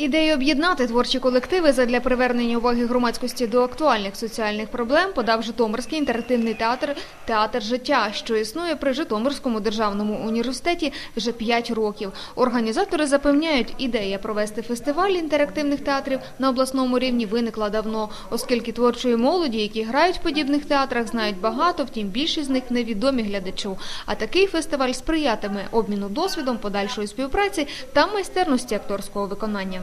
Ідею об'єднати творчі колективи задля привернення уваги громадськості до актуальних соціальних проблем подав Житомирський інтерактивний театр Театр життя, що існує при Житомирському державному університеті вже 5 років. Організатори запевняють, ідея провести фестиваль інтерактивних театрів на обласному рівні виникла давно, оскільки творчої молоді, які грають в подібних театрах, знають багато, втім більшість з них невідомі глядачу. А такий фестиваль сприятиме обміну досвідом, подальшої співпраці та майстерності акторського виконання.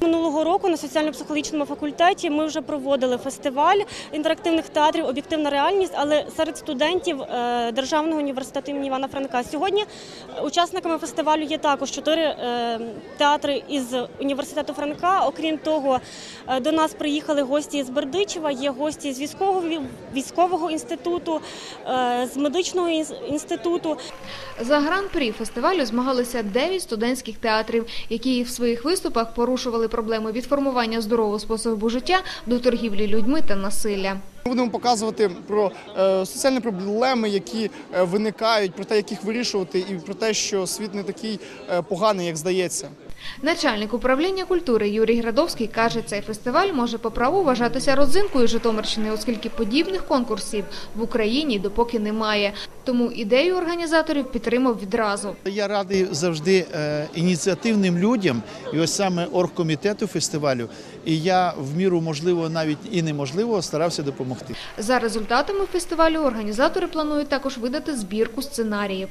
Минулого року на соціально-психологічному факультеті ми вже проводили фестиваль інтерактивних театрів Об'єктивна реальність, але серед студентів е, Державного університету імені Івана Франка. Сьогодні учасниками фестивалю є також чотири е, театри із університету Франка. Окрім того, е, до нас приїхали гості з Бердичева, є гості з військового військового інституту, е, з медичного інституту. За гран-прі фестивалю змагалися 9 студентських театрів, які в своїх виступах порушували проблеми від формування здорового способу життя до торгівлі людьми та насилля. Ми будемо показувати про е, соціальні проблеми, які е, виникають, про те, як їх вирішувати, і про те, що світ не такий е, поганий, як здається. Начальник управління культури Юрій Градовський каже, цей фестиваль може по праву вважатися родзинкою Житомирщини, оскільки подібних конкурсів в Україні допоки немає. Тому ідею організаторів підтримав відразу. Я радий завжди е, ініціативним людям, і ось саме оргкомітету фестивалю. І я в міру можливо, навіть і неможливо, старався допомогти. За результатами фестивалю організатори планують також видати збірку сценаріїв.